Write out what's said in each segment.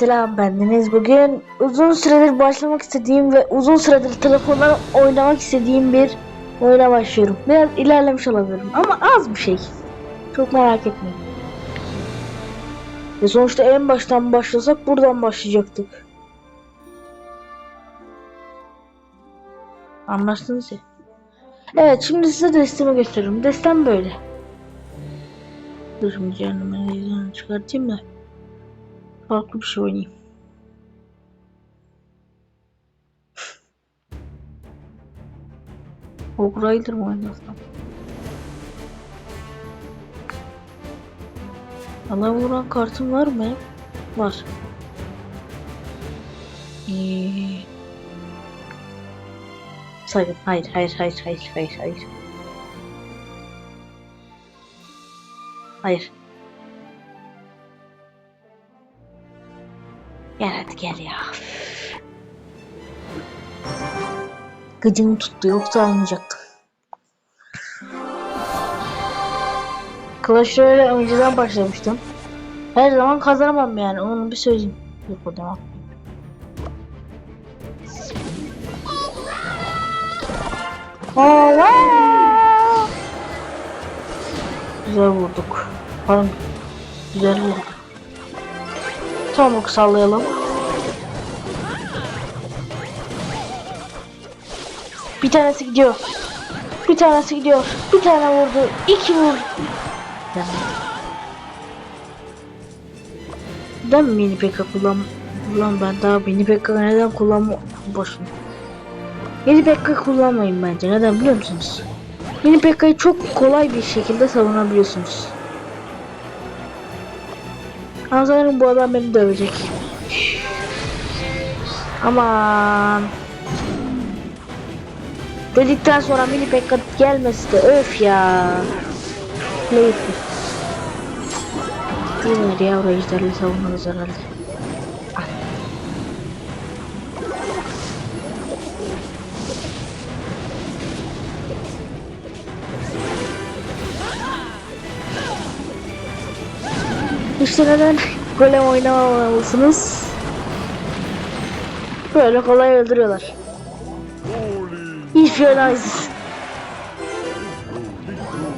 Selam bendeniz. Bugün uzun süredir başlamak istediğim ve uzun süredir telefondan oynamak istediğim bir oyuna başlıyorum. Biraz ilerlemiş olabilirim ama az bir şey. Çok merak etmeyin. Ve sonuçta en baştan başlasak buradan başlayacaktık. Anlaştınız ya. Evet şimdi size destemi gösteriyorum. Destem böyle. Dur şimdi canımı çıkartayım da farklı bir şey oynayayım. Hog? Ana vuran kartım var mı? Var. Ee... Sakın. Hayır, hayır, hayır, hayır, hayır, hayır. Hayır. Gel hadi gel ya. Gıcım tuttu yoksa almayacaktım. Clash Royale önceden başlamıştım. Her zaman kazanamam yani onu bir söyleyeyim. Yok o. Allah! Güzel vurduk. Pardon. Güzel vurduk. Tamam sallayalım. Bir tanesi gidiyor. Bir tanesi gidiyor. Bir tane vurdu. İki vurdu. Neden mini pekka kullan kullan ben daha mini pekka neden kullanma boşuna. Mini pekka kullanmayın bence. Neden biliyor musunuz? Mini pekka'yı çok kolay bir şekilde savunabiliyorsunuz. Ama sanırım bu adam beni dövecek. Aman. Dedikten sonra mini pekka gelmesi de öf ya. Neyse. Yine ya orayı ejderli savunmanız herhalde. İşte neden golem oynamamalısınız? Böyle kolay öldürüyorlar. Hiç fenayız.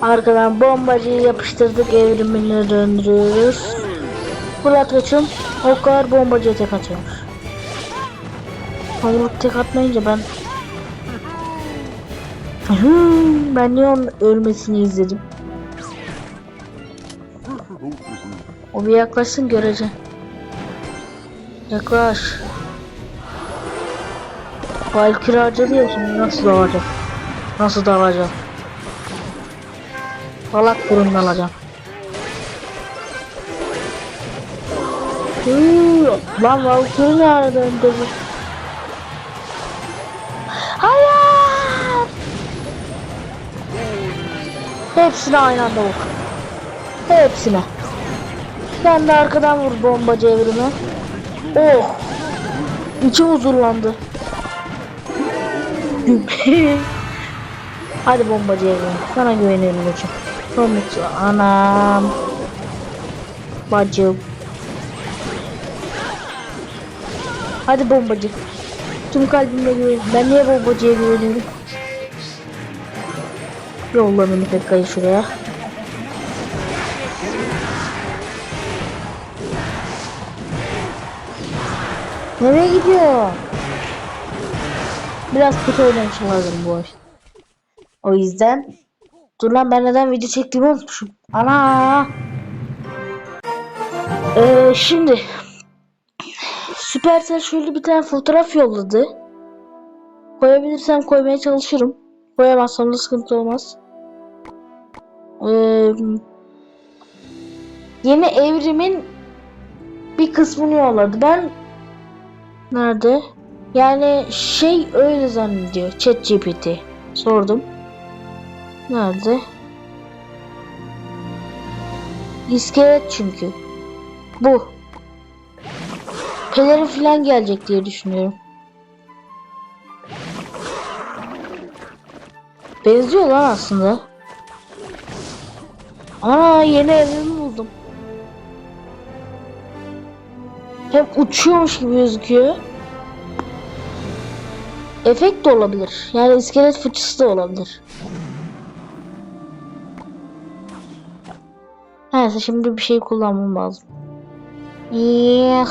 Arkadan bombacıyı yapıştırdık evrimini döndürüyoruz. Fırlat kaçın. O kadar bombacıya tek atıyormuş. Ama tek atmayınca ben ben niye onun ölmesini izledim. O bir yaklaşsın göreceğim. Yaklaş. Valkyrie harcadı şimdi nasıl dalacağım? Nasıl dalacağım? Balak burundan alacağım. Hıı, lan Valkyrie ne arada öndü? Hayır! Hepsine aynı anda vur. Hepsine. Sen de arkadan vur bombacı evrimi. Oh! İçim huzurlandı. Hadi bombacı evrimi. Sana güveniyorum hocam. Sonuç anam. Bacım. Hadi bombacı. Tüm kalbimle güveniyorum. Ben niye bombacıya güveniyorum? Yolla beni Pekka'yı şuraya. Nereye gidiyor? Biraz kötü oynamış lazım bu oyun. O yüzden Dur lan ben neden video çektiğimi unutmuşum. Ana. Ee, şimdi Supercell şöyle bir tane fotoğraf yolladı. Koyabilirsem koymaya çalışırım. Koyamazsam da sıkıntı olmaz. Ee, yeni evrimin bir kısmını yolladı. Ben nerede? Yani şey öyle zannediyor. ChatGPT. Sordum. Nerede? İskelet çünkü. Bu. Pelerin falan gelecek diye düşünüyorum. Benziyor lan aslında. Aa yeni evimi Hem uçuyormuş gibi gözüküyor. Efekt de olabilir. Yani iskelet fıçısı da olabilir. Neyse şimdi bir şey kullanmam lazım. Yeah.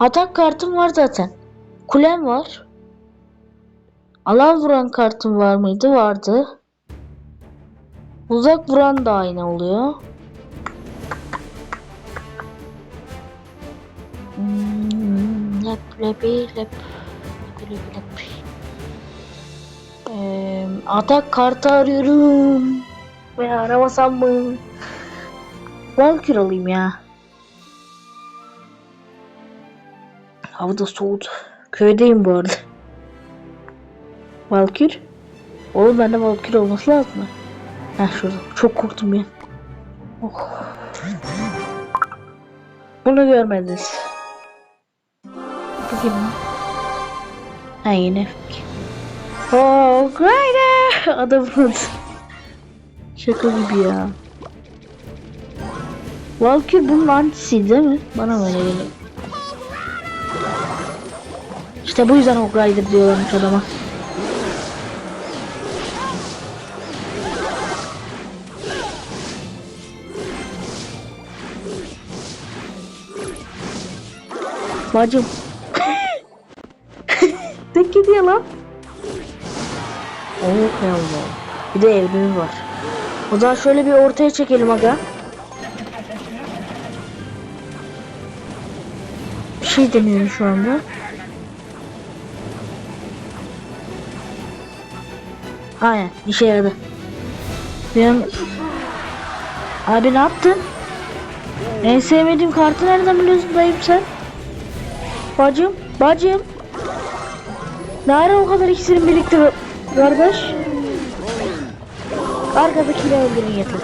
Atak kartım var zaten. Kulem var. Alan vuran kartım var mıydı? Vardı. Uzak vuran da aynı oluyor. Lep lepi lep lepi lep. Ee, atak kartı arıyorum. Ve aramasam mı? Valkür alayım ya. Hava da soğudu. Köydeyim bu arada. Valkür. Oğlum bende Valkür olması lazım mı? Heh şurada. Çok korktum ya. Oh. Bunu görmediniz. Lan? Ha yine. Oh, Grider! Adamın. Şaka gibi ya. Valkyrie bunun antisi değil mi? Bana böyle geliyor. İşte bu yüzden Hog Rider diyorlarmış adama. Bacım. Gidiyor lan. Oh Allah. Bir de evrimi var. O zaman şöyle bir ortaya çekelim aga. Bir şey deniyorum şu anda. Aynen işe yaradı. Benim... Abi ne yaptın? En sevmediğim kartı nereden biliyorsun dayım sen? Bacım, bacım. Ne ara o kadar ikisinin birlikte kardeş? Arkadakiyle öldürün yeter.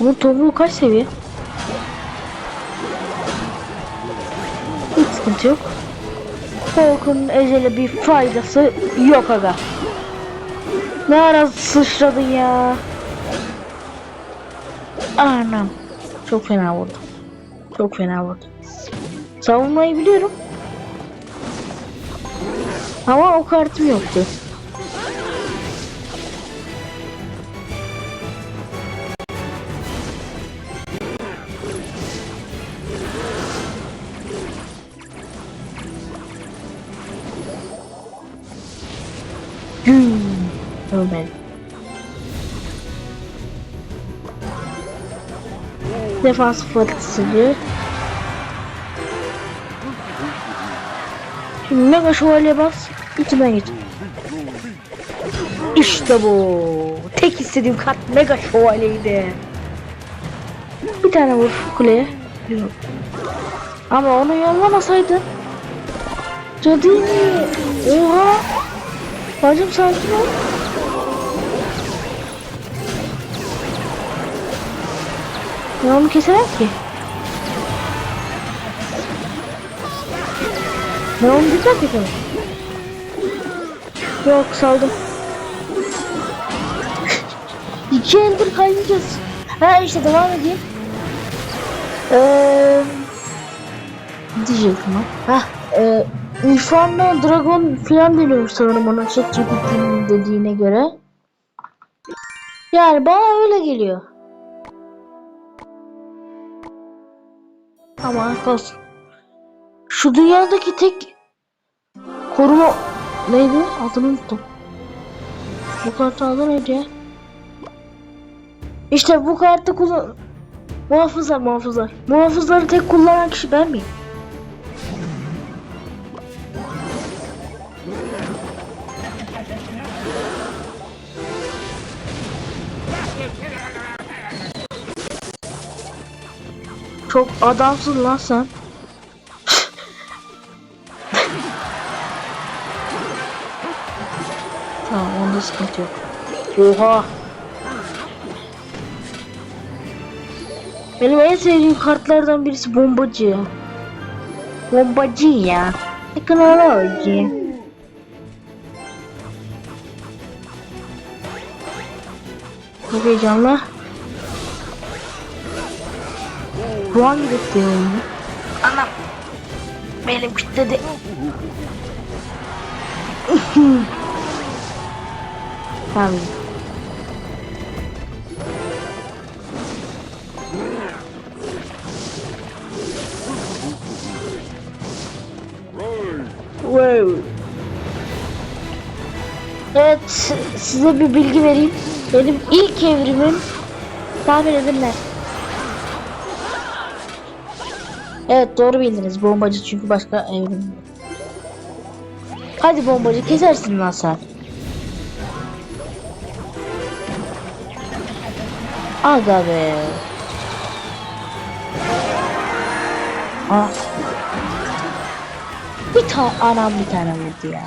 Bunun topuğu kaç seviye? Hiç sıkıntı yok. Hulk'un ecele bir faydası yok aga. Ne ara sıçradın ya. Anam. Çok fena vurdu. Çok fena vurdu. Savunmayı biliyorum. Ama o kartım yoktu. Hmm. Ölmedi. Defans fırtısıcı. Şimdi mega şövalye bas. İçinden geç. İşte bu. Tek istediğim kart mega şövalyeydi. Bir tane vur kuleye. Yok. Ama onu yollamasaydın. Cadı Oha. Bacım sakin ol. Ben onu kesemem ki. Ben onu güzel kesemem. Yok saldım. İki eldir kaynayacağız. Ha işte devam edeyim. Eee... Diyecektim lan? Hah, e, İrfan'la Dragon falan deniyormuş sanırım ona ChatGPT'nin dediğine göre. Yani bana öyle geliyor. Ama kalsın. Şu dünyadaki tek koruma neydi? Adını unuttum. Bu kartın adı neydi ya? İşte bu kartı kullan... Muhafızlar muhafızlar. Muhafızları tek kullanan kişi ben miyim? Çok adamsın lan sen. onda sıkıntı yok. Oha. Benim en sevdiğim kartlardan birisi bombacı. Bombacı ya. Teknoloji. Çok heyecanlı. Desteği oyunu? Anam. Benim kilitledi. tamam. Wow. Evet, size bir bilgi vereyim. Benim ilk evrimim tahmin edin ne? Evet doğru bildiniz. Bombacı çünkü başka evrim. Hadi bombacı kesersin lan sen. Aga be. Ah. Bir tane anam bir tane vurdu ya.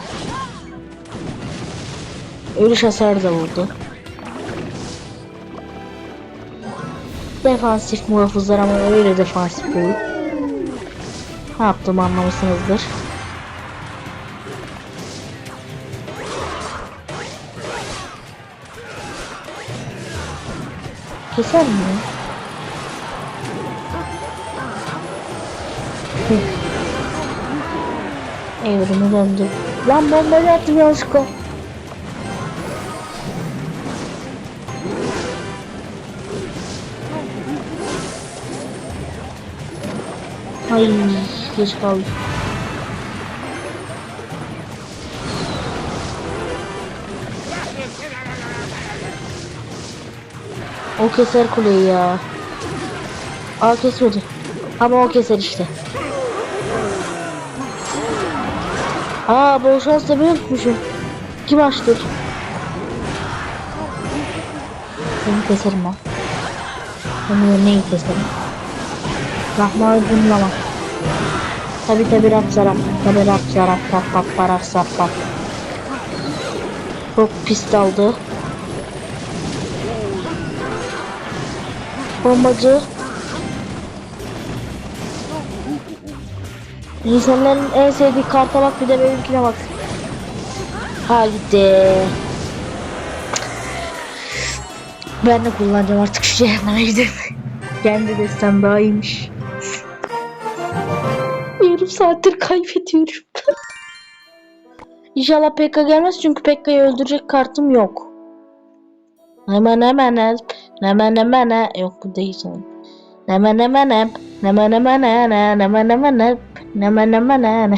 Ölüş hasarı da vurdu. Defansif muhafızlar ama öyle defansif değil. Ne yaptığımı anlamışsınızdır. Keser mi? Evrimi döndü. Lan bombayı attım yanlışlıkla. Ay geç kaldım. O keser kuleyi ya. Aa kesmedi. Ama o keser işte. Aa bol şans demeyi unutmuşum. Kim açtı? Seni keserim ben. Seni neyi keserim? Lahmacunlama. Tabi tabi rap zarap. Tabi rap zarap. Rap rap rap rap rap. Çok pis daldı. Bombacı. İnsanların en sevdiği karta bak bir de benimkine bak. Haydi. Ben de kullanacağım artık şu cehenneme gidip. Kendi destem daha iyiymiş. Yarım saattir kaybediyorum. İnşallah Pekka gelmez çünkü Pekka'yı öldürecek kartım yok. Hemen hemen Neme neme ne. Yok değil sanırım. Neme neme ne. Neme neme ne ne. Neme neme ne. Neme neme ne ne.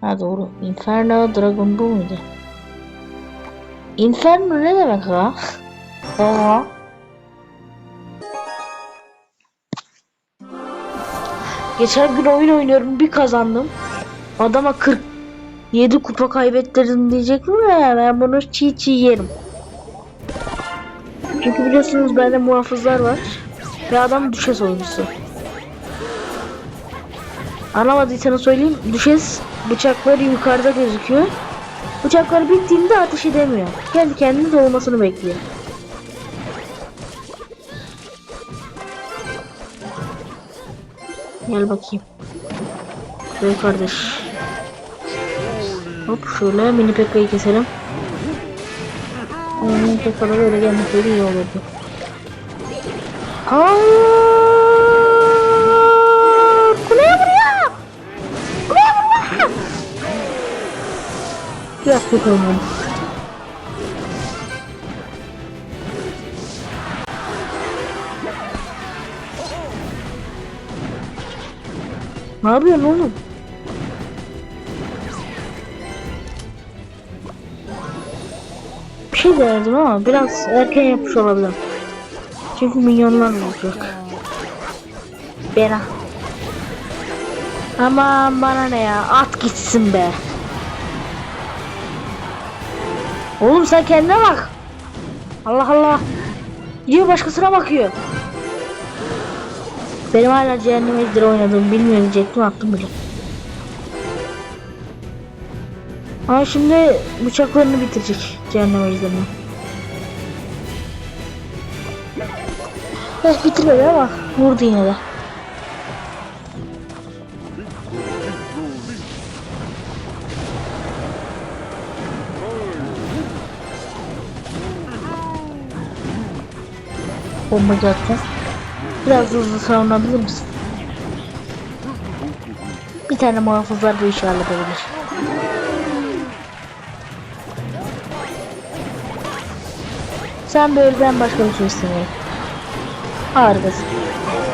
Ha doğru. Inferno Dragon bu muydu? Inferno ne demek ha? Oha. Geçen gün oyun oynuyorum bir kazandım. Adama 47 kupa kaybettirdim diyecek mi? Ben bunu çiğ çiğ yerim. Çünkü biliyorsunuz bende muhafızlar var. Ve adam düşes oyuncusu. Anlamadıysanız söyleyeyim. Düşes bıçakları yukarıda gözüküyor. Bıçakları bittiğinde ateş edemiyor. Kendi kendine dolmasını bekliyor. Gel bakayım. Gel kardeş. Hop şöyle mini pekkayı keselim. Mini pekkalar öyle gelmeseydi iyi olurdu. Hayır! Kuleye vuruyor! Kuleye vuruyor! Biraz kötü oynadım. Ne yapıyorsun oğlum? Şey derdim ama biraz erken yapmış olabilirim. Çünkü milyonlar olacak. Bena. Aman bana ne ya at gitsin be. Oğlum sen kendine bak. Allah Allah. Gidiyor başkasına bakıyor. Benim hala cehennem ejderi oynadığımı bilmiyor diyecektim attım bile. Ama şimdi bıçaklarını bitirecek cehennem ejderini. Evet bitirmedi ama vurdu yine de. Bombacı atacağız. Biraz hızlı savunabilir misin? Bir tane muhafızlar bu işi halledebilir. Sen böyle ben başka bir şey istemiyorum. Harikasın.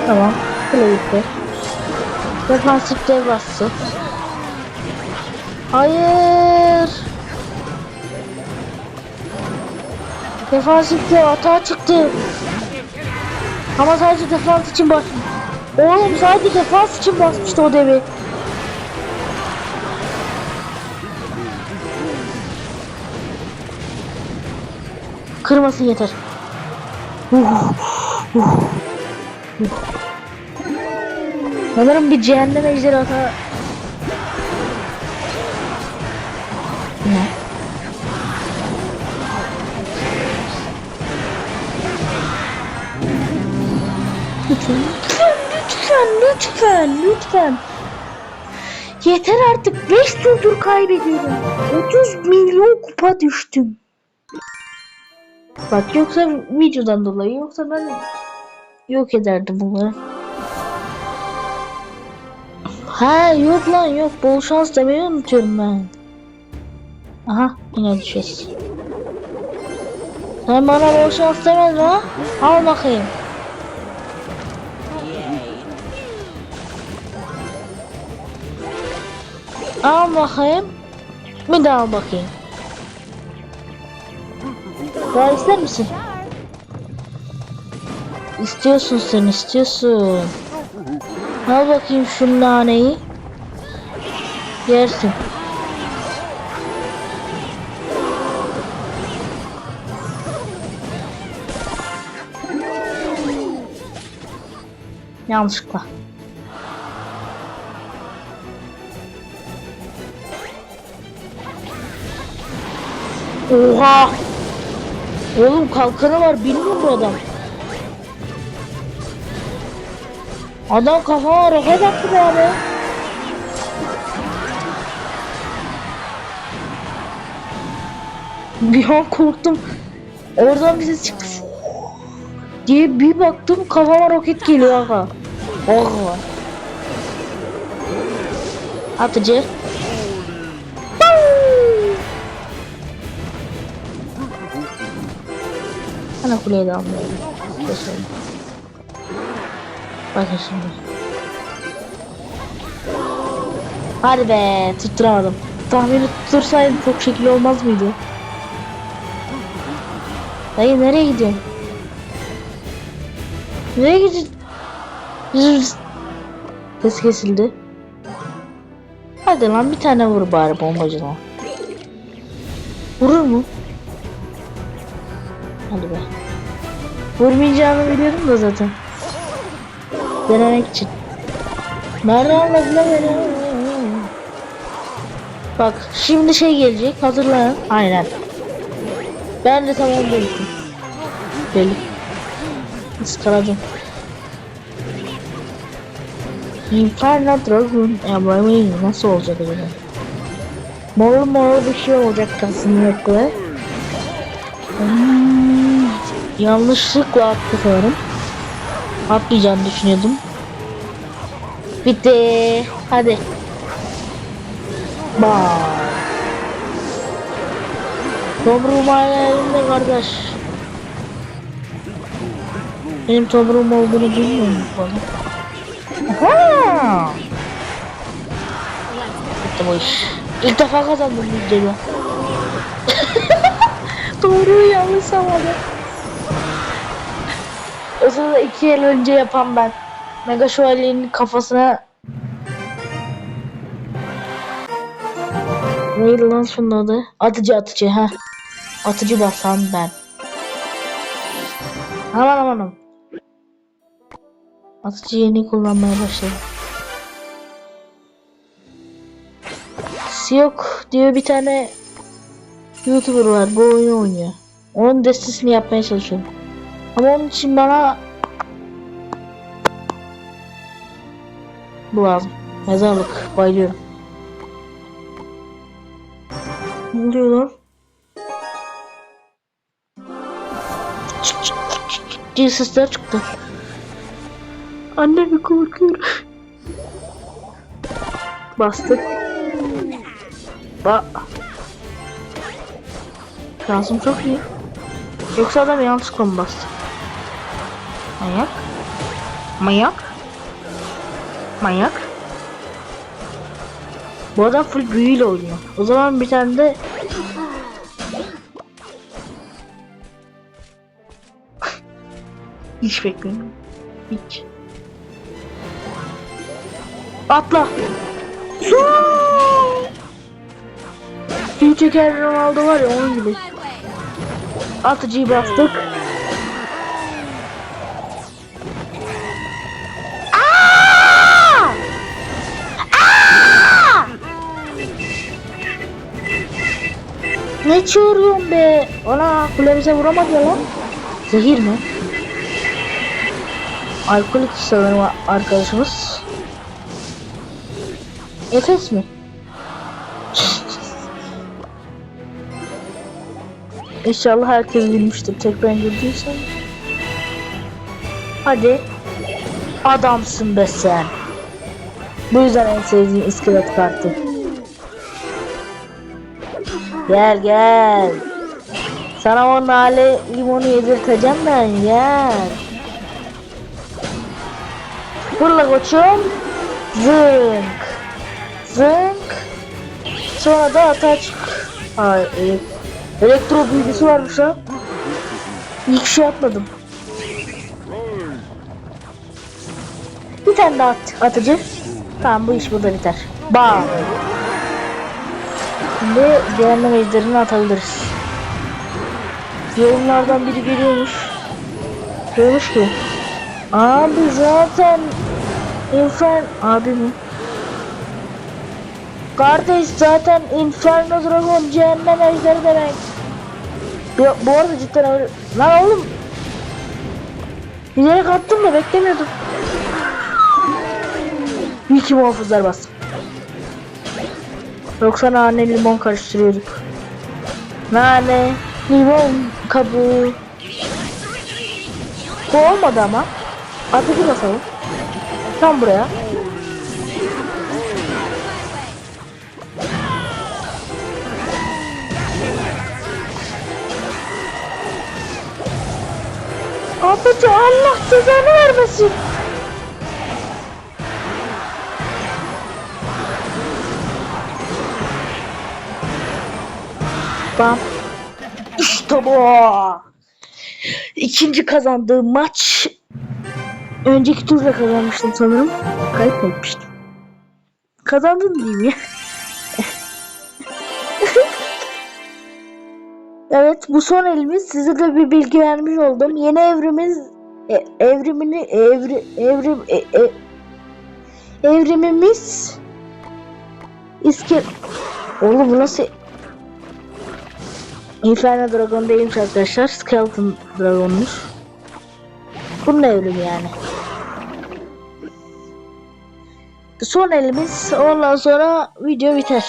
Tamam. Kule gitti. Defansif dev bastı. Hayır. Defansif dev hata çıktı. Ama sadece defans için bas. Oğlum sadece defans için basmıştı o devi. Kırmasın yeter. Uh, uh, uh. Sanırım bir cehennem ejderhası. Ne? Lütfen, lütfen, lütfen, lütfen. Yeter artık 5 turdur kaybediyorum. 30 milyon kupa düştüm. Bak yoksa videodan dolayı yoksa ben yok ederdim bunları. Ha yok lan yok bol şans demeyi unutuyorum ben. Aha yine düşeceğiz. Sen bana bol şans demedin ha? Al bakayım. Al bakayım. Bir daha bakayım. Daha ister misin? İstiyorsun sen istiyorsun. Al bakayım şu naneyi. Yersin. Yanlışlıkla. Oha! Oğlum kalkanı var bilmiyor bu adam. Adam kafama roket attı be abi. Bir an korktum. Oradan bize çıktı. Diye bir baktım kafama roket geliyor aga. Oh. Atıcı. De almıyorum. Geçelim. Bakın şimdi. Hadi be tutturamadım. Tahmini tuttursaydım çok şekil olmaz mıydı? Dayı nereye gidiyorsun? Nereye gidiyorsun? Ses kesildi. Hadi lan bir tane vur bari bombacına. Hadi be. Vurmayacağımı biliyordum da zaten. Denemek için. Nerede anladın lan beni? Bak şimdi şey gelecek hazırlan. Aynen. Ben de tamam demiştim. Belli. Iskalacağım. Inferno Dragon Emre'yi nasıl olacak acaba? Mor mor bir şey olacak kesinlikle. Hmm, yanlışlıkla attı sanırım. Atlayacağını düşünüyordum. Bitti. Hadi. Bye. Tomruğum hala elimde kardeş. Benim tomruğum olduğunu bilmiyor musun bana? Aha! Bitti bu iş. İlk defa kazandım bu videoda. Doğru yanlış samadı. O iki yıl önce yapan ben. Mega Şövalye'nin kafasına Neydi lan şunun adı? Atıcı atıcı ha. Atıcı basan ben. Aman aman. Atıcı yeni kullanmaya başladım. Siyok diyor bir tane YouTuber var bu oyunu oynuyor. Onun destesini yapmaya çalışıyorum. Ama onun için bana bu lazım. Mezarlık bayılıyorum. Ne oluyor lan? Çık diye sesler çıktı. Annemi korkuyorum. Bastık. Ba Şansım çok iyi. Yoksa adam yanlışlıkla mı bastı? Manyak. Manyak. Manyak. Bu adam full büyüyle oynuyor. O zaman bir tane de Hiç beklemiyorum. Hiç. Atla. Kim çeker Ronaldo var ya onun gibi. Atıcıyı bastık. Ne çığırıyorsun be? Ana kule bize vuramadı ya lan. Zehir mi? Alkolik sanırım arkadaşımız. Efes mi? İnşallah herkes bilmiştir. Tek ben güldüysem. Hadi. Adamsın be sen. Bu yüzden en sevdiğim iskelet kartı. Gel gel. Sana o nane limonu yedirteceğim ben gel. Fırla koçum. Zınk. Zınk. Sonra da ataç. Ay, elektro büyücüsü varmış ha. İlk şey yapmadım. Bir tane daha at, atıcı. Tamam bu iş burada biter. Bam. Şimdi cehennem ejderini atabiliriz. Yorumlardan biri geliyormuş. Diyormuş ki Abi zaten Infern abi mi? Kardeş zaten Inferno Dragon cehennem ejderi demek. Ya, bu arada cidden öyle. Lan oğlum. Bilerek attım da beklemiyordum. İyi ki muhafızlar bastım. Yoksa nane limon karıştırıyorduk. Nane, limon kabuğu. Bu olmadı ama. Atıcı basalım. Tam buraya. Atıcı Allah cezanı vermesin. Bam. İşte bu. İkinci kazandığım maç. Önceki turda kazanmıştım sanırım. Kaybetmiştim. Kazandın diyeyim ya. evet bu son elimiz. Size de bir bilgi vermiş oldum. Yeni evrimiz e, evrimini evri evrim e, e, evrimimiz iske Oğlum bu nasıl Inferno Dragon değilmiş arkadaşlar. Skeleton Dragon'muş. Bunun evrimi yani. Son elimiz. Ondan sonra video biter.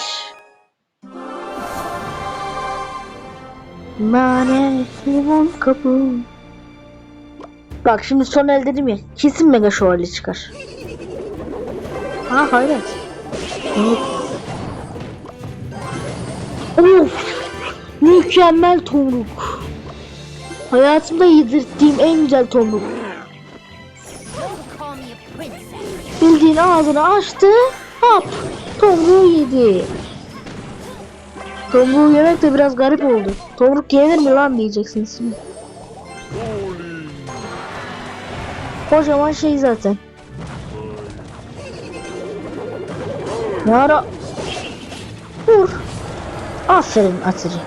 Mane limon kapı. Bak şimdi son el dedim ya. Kesin mega şövalye çıkar. Ha hayret. Of. Mükemmel tomruk. Hayatımda yedirttiğim en güzel tomruk. Bildiğin ağzını açtı. Hop. Tomruğu yedi. Tomruğu yemek de biraz garip oldu. Tomruk yenir mi lan diyeceksiniz şimdi. Kocaman şey zaten. Ne ara? Vur. Aferin Atıcı.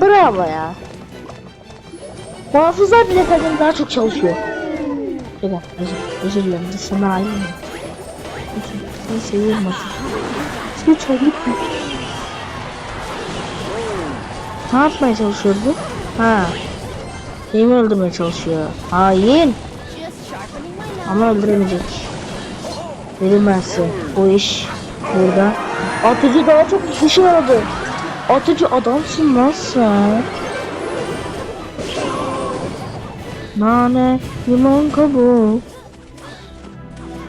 Bravo ya. Muhafızlar bile senden daha çok çalışıyor. Dakika özür, özür dilerim. Biz sana ayrı mı? Seni seviyorum Atıcı. Lütfen lütfen. Ne yapmaya çalışıyordu? Ha. Kimi öldürmeye çalışıyor? Hain. Ama öldüremeyecek. Verilmezse bu iş burada. Atıcı daha çok kişi aradı. Atıcı adamsın lan sen. Nane, limon kabuğu.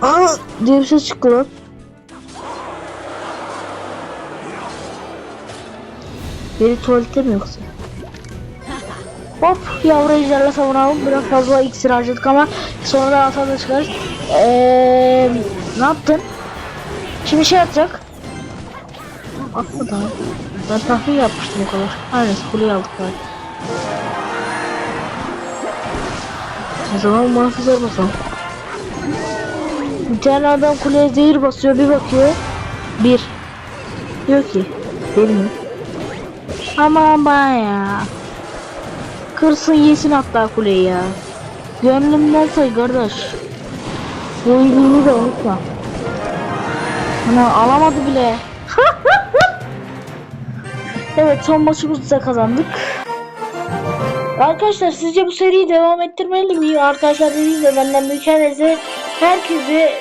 Aa diye bir ses çıktı lan. Biri tuvalette mi yoksa? Hop yavru ejderle savunalım. Biraz fazla iksir harcadık ama sonra da atada çıkarız. Eee ne yaptın? Şimdi şey atacak. Atma daha. Ben tahmin yapmıştım o kadar. Aynen kuleyi aldık bari. O zaman muhafızlar basalım. Bir tane adam kuleye zehir basıyor bir bakıyor. Bir. Diyor ki. Değil mi? Aman bana ya. Kırsın yesin hatta kuleyi ya. Gönlümden say kardeş. Bu iyiliğini de unutma. Ana alamadı bile. evet son maçımızı da kazandık. Arkadaşlar sizce bu seriyi devam ettirmeli miyim? Arkadaşlar dediğim gibi benden mükemmelse herkese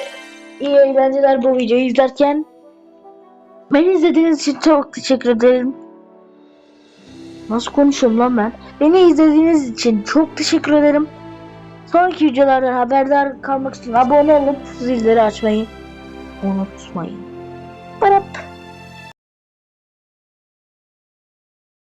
iyi eğlenceler bu videoyu izlerken. Beni izlediğiniz için çok teşekkür ederim. Nasıl konuşuyorum lan ben? Beni izlediğiniz için çok teşekkür ederim. Sonraki videolardan haberdar kalmak için abone olup zilleri açmayı unutmayın. Barap.